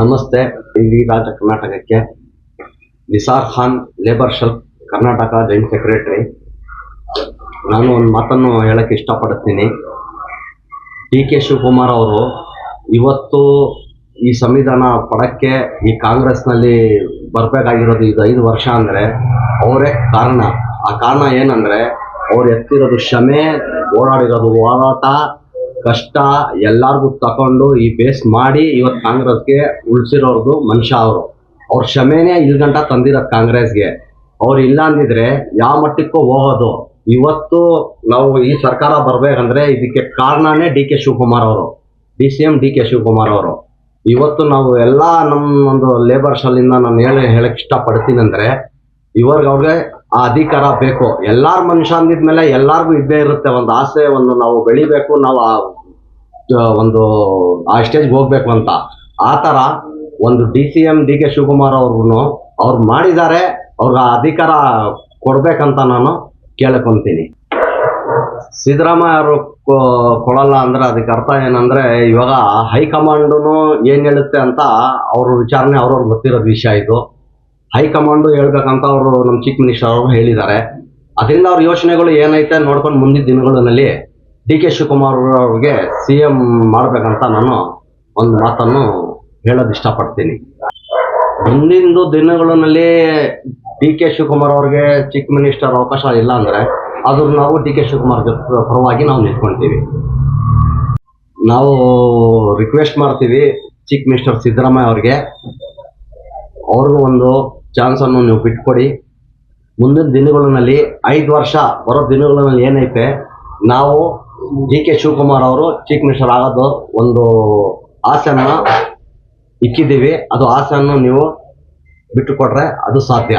ನಮಸ್ತೆ ಇಲ್ಲಿ ರಾಜ್ಯ ಕರ್ನಾಟಕಕ್ಕೆ. Nisar Khan, labour cell, Karnataka joint secretary. ನಾನು ಒಂದು ಮಾತನ್ನು ಹೇಳಕ್ಕೆ ಇಷ್ಟಪಡ್ತೀನಿ ಡಿ ಕೆ ಶಿವಕುಮಾರ್ ಅವರು, ಇವತ್ತು ಈ ಸಂವಿಧಾನ ಪಡಕ್ಕೆ ಈ ಕಾಂಗ್ರೆಸ್ನಲ್ಲಿ ಬರಬೇಕಾಗಿರೋದು ಇದು ಐದು ವರ್ಷ ಅಂದರೆ, ಅವರೇ ಕಾರಣ. ಆ ಕಾರಣ ಏನಂದರೆ, ಅವ್ರು ಎತ್ತಿರೋದು ಕ್ಷಮೆ ಓಡಾಡಿರೋದು ಹೋರಾಟ ಕಷ್ಟ ಎಲ್ಲಾರ್ಗು ತಕೊಂಡು ಈ ಬೇಸ್ ಮಾಡಿ ಇವತ್ತು ಕಾಂಗ್ರೆಸ್ಗೆ ಉಳಿಸಿರೋರ್ದು ಮನುಷ್ಯ ಅವರು. ಅವ್ರ ಕ್ಷಮೆನೇ ಇಲ್ಲಿ ಗಂಟ ತಂದಿರೋದು ಕಾಂಗ್ರೆಸ್ಗೆ. ಅವ್ರು ಇಲ್ಲ ಅಂದಿದ್ರೆ ಯಾವ ಮಟ್ಟಕ್ಕೂ ಹೋಗೋದು. ಇವತ್ತು ನಾವು ಈ ಸರ್ಕಾರ ಬರ್ಬೇಕಂದ್ರೆ ಇದಕ್ಕೆ ಕಾರಣನೇ ಡಿ ಕೆ ಶಿವಕುಮಾರ್ ಅವರು. D C M D K Shivakumar ಅವರು. ಇವತ್ತು ನಾವು ಎಲ್ಲ ನಮ್ಮ ಒಂದು ಲೇಬರ್ ಶಾಲಿಂದ ನಾನು ಹೇಳಿ, ಹೇಳಕ್ ಇಷ್ಟಪಡ್ತೀನಿ ಅಂದ್ರೆ ಇವಾಗ ಅವ್ರಿಗೆ ಆ ಅಧಿಕಾರ ಬೇಕು. ಎಲ್ಲಾರ ಮನುಷ್ಯ ಅಂದಿದ್ಮೇಲೆ ಎಲ್ಲಾರ್ಗೂ ಇದ್ದೇ ಇರುತ್ತೆ. ಒಂದು ಆಸೆ ಒಂದು ನಾವು ಬೆಳಿಬೇಕು, ನಾವು ಆ ಒಂದು, ಆ ಸ್ಟೇಜ್ಗೆ ಹೋಗ್ಬೇಕು ಅಂತ. ಆ ಥರ ಒಂದು D C M D K Shivakumar ಅವ್ರು ಅವ್ರು ಮಾಡಿದ್ದಾರೆ. ಅವ್ರಿಗೆ ಆ ಅಧಿಕಾರ ಕೊಡ್ಬೇಕಂತ ನಾನು ಕೇಳ್ಕೊಂತೀನಿ. ಸಿದ್ದರಾಮಯ್ಯ ಅವರು ಕೊಡಲ್ಲ ಅಂದ್ರೆ ಅದಕ್ಕೆ ಅರ್ಥ ಏನಂದ್ರೆ ಇವಾಗ ಹೈಕಮಾಂಡನು ಏನು ಹೇಳುತ್ತೆ ಅಂತ ಅವ್ರ ವಿಚಾರಣೆ ಅವ್ರವ್ರಿಗೆ ಗೊತ್ತಿರೋದು ವಿಷಯ ಇದು. ಹೈಕಮಾಂಡು ಹೇಳ್ಬೇಕಂತ ಅವರು ನಮ್ಮ ಚೀಫ್ ಮಿನಿಸ್ಟರ್ ಅವರು ಹೇಳಿದ್ದಾರೆ. ಅದರಿಂದ ಅವ್ರ ಯೋಚನೆಗಳು ಏನೈತೆ ನೋಡ್ಕೊಂಡು ಮುಂದಿನ ದಿನಗಳಲ್ಲಿ ಡಿ ಕೆ ಶಿವಕುಮಾರ್ ಅವ್ರಿಗೆ ಸಿ ಎಂ ಮಾಡ್ಬೇಕಂತ ನಾನು ಒಂದು ಮಾತನ್ನು ಹೇಳೋದು ಇಷ್ಟಪಡ್ತೀನಿ. ಮುಂದಿನ ದಿನಗಳಲ್ಲಿ ಡಿ ಕೆ ಶಿವಕುಮಾರ್ ಅವ್ರಿಗೆ ಚೀಫ್ ಮಿನಿಸ್ಟರ್ ಅವಕಾಶ ಇಲ್ಲ ಅಂದ್ರೆ ಅದು ನಾವು ಡಿ ಕೆ ಶಿವಕುಮಾರ್ ಪರವಾಗಿ ನಾವು ನಿಂತ್ಕೊಳ್ತೀವಿ ನಾವು ರಿಕ್ವೆಸ್ಟ್ ಮಾಡ್ತೀವಿ ಚೀಫ್ ಮಿನಿಸ್ಟರ್ ಸಿದ್ದರಾಮಯ್ಯ ಅವ್ರಿಗೆ. ಅವ್ರಿಗೂ ಒಂದು ಚಾನ್ಸನ್ನು ನೀವು ಬಿಟ್ಕೊಡಿ. ಮುಂದಿನ ದಿನಗಳಲ್ಲಿ ಐದು ವರ್ಷ ಬರೋ ದಿನಗಳಲ್ಲಿ ಏನೈತೆ, ನಾವು ಜಿ ಕೆ ಶಿವಕುಮಾರ್ ಅವರು ಚೀಫ್ ಮಿನಿಸ್ಟರ್ ಆಗೋದು ಒಂದು ಆಸೆಯನ್ನು ಇಕ್ಕಿದ್ದೀವಿ. ಅದು ಆಸೆಯನ್ನು ನೀವು ಬಿಟ್ಟುಕೊಟ್ರೆ ಅದು ಸಾಧ್ಯ.